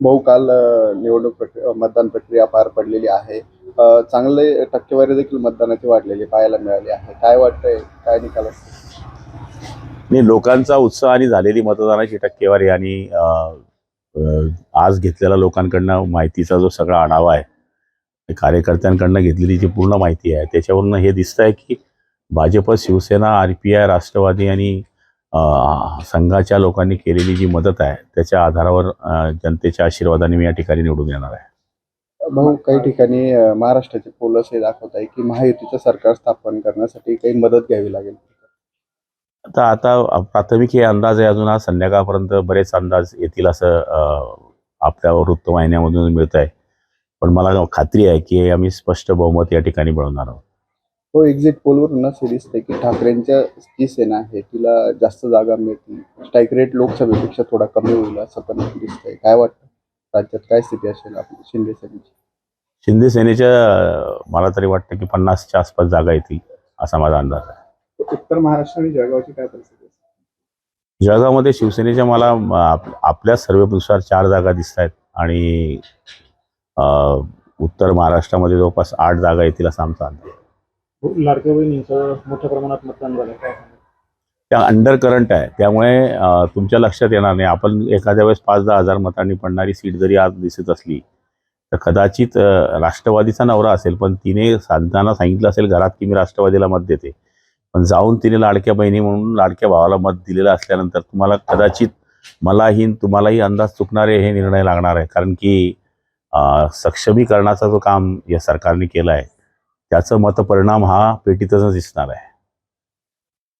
भाऊ काल निवडणूक प्रक्रिया मतदान प्रक्रिया पार पडलेली आहे. चांगले टक्केवारी देखील मतदानाची वाढलेली पाहायला मिळाली आहे. काय वाटतंय? काय निकाल नाही लोकांचा उत्साह आणि झालेली मतदानाची टक्केवारी आणि आज घेतलेला लोकांकडनं माहितीचा जो सगळा आढावा आहे कार्यकर्त्यांकडनं घेतलेली जी पूर्ण माहिती आहे त्याच्यावरून हे दिसत आहे की BJP Shiv Sena R P I Rashtravadi आणि संघाच्या लोकांनी केलेली जी मदत आहे त्याच्या आधारावर जनतेच्या आशीर्वादाने मी या ठिकाणी निवडून येणार आहे. भाऊ काही ठिकाणी महाराष्ट्राचे पोल असे दाखवत आहे की महायुतीचं सरकार स्थापन करण्यासाठी काही मदत घ्यावी लागेल. आता आता प्राथमिक हे अंदाज आहे अजून आज संध्याकाळपर्यंत बरेच अंदाज येतील असं आपल्या वृत्तवाहिन्यामधून मिळत आहे पण मला खात्री आहे की आम्ही स्पष्ट बहुमत या ठिकाणी मिळवणार आहोत. हो एक्झिट पोलवरून असे दिसतंय की ठाकरेंच्या जी सेना आहे तिला जास्त जागा मिळतील. स्ट्राईक रेट लोकसभेपेक्षा थोडा कमी होईल असं पण दिसतंय. काय वाटतं? राज्यात काय स्थिती असेल आपली? शिंदे सेनेची? शिंदे सेनेच्या मला तरी वाटतं की पन्नासच्या आसपास जागा येतील असा माझा अंदाज आहे. उत्तर महाराष्ट्र आणि जळगावची काय परिस्थिती जळगावमध्ये शिवसेनेच्या मला म, आप- आपल्या सर्वेनुसार चार जागा दिसत आहेत आणि अ, उत्तर महाराष्ट्रामध्ये जवळपास आठ जागा येतील असा आमचा अंदाज आहे. लाडक्या बहिणींचं मोठ्या प्रमाणात मतदान झालं. काय त्या अंडर करंट आहे. त्यामुळे तुमच्या लक्षात येणार नाही. आपण एखाद्या वेळेस पाच दहा हजार मतांनी पडणारी सीट जरी आज दिसत असली तर कदाचित राष्ट्रवादीचा नवरा असेल पण तिने साधताना सांगितलं असेल घरात की मी राष्ट्रवादीला मत देते. पण जाऊन तिने लाडक्या बहिणी म्हणून लाडक्या भावाला मत दिलेलं असल्यानंतर तुम्हाला कदाचित मलाही तुम्हालाही अंदाज चुकणारे हे निर्णय लागणार आहे. कारण की सक्षमीकरणाचा जो काम या सरकारने केला आहे त्याचं मतपरिणाम हा पेटीतच दिसणार आहे.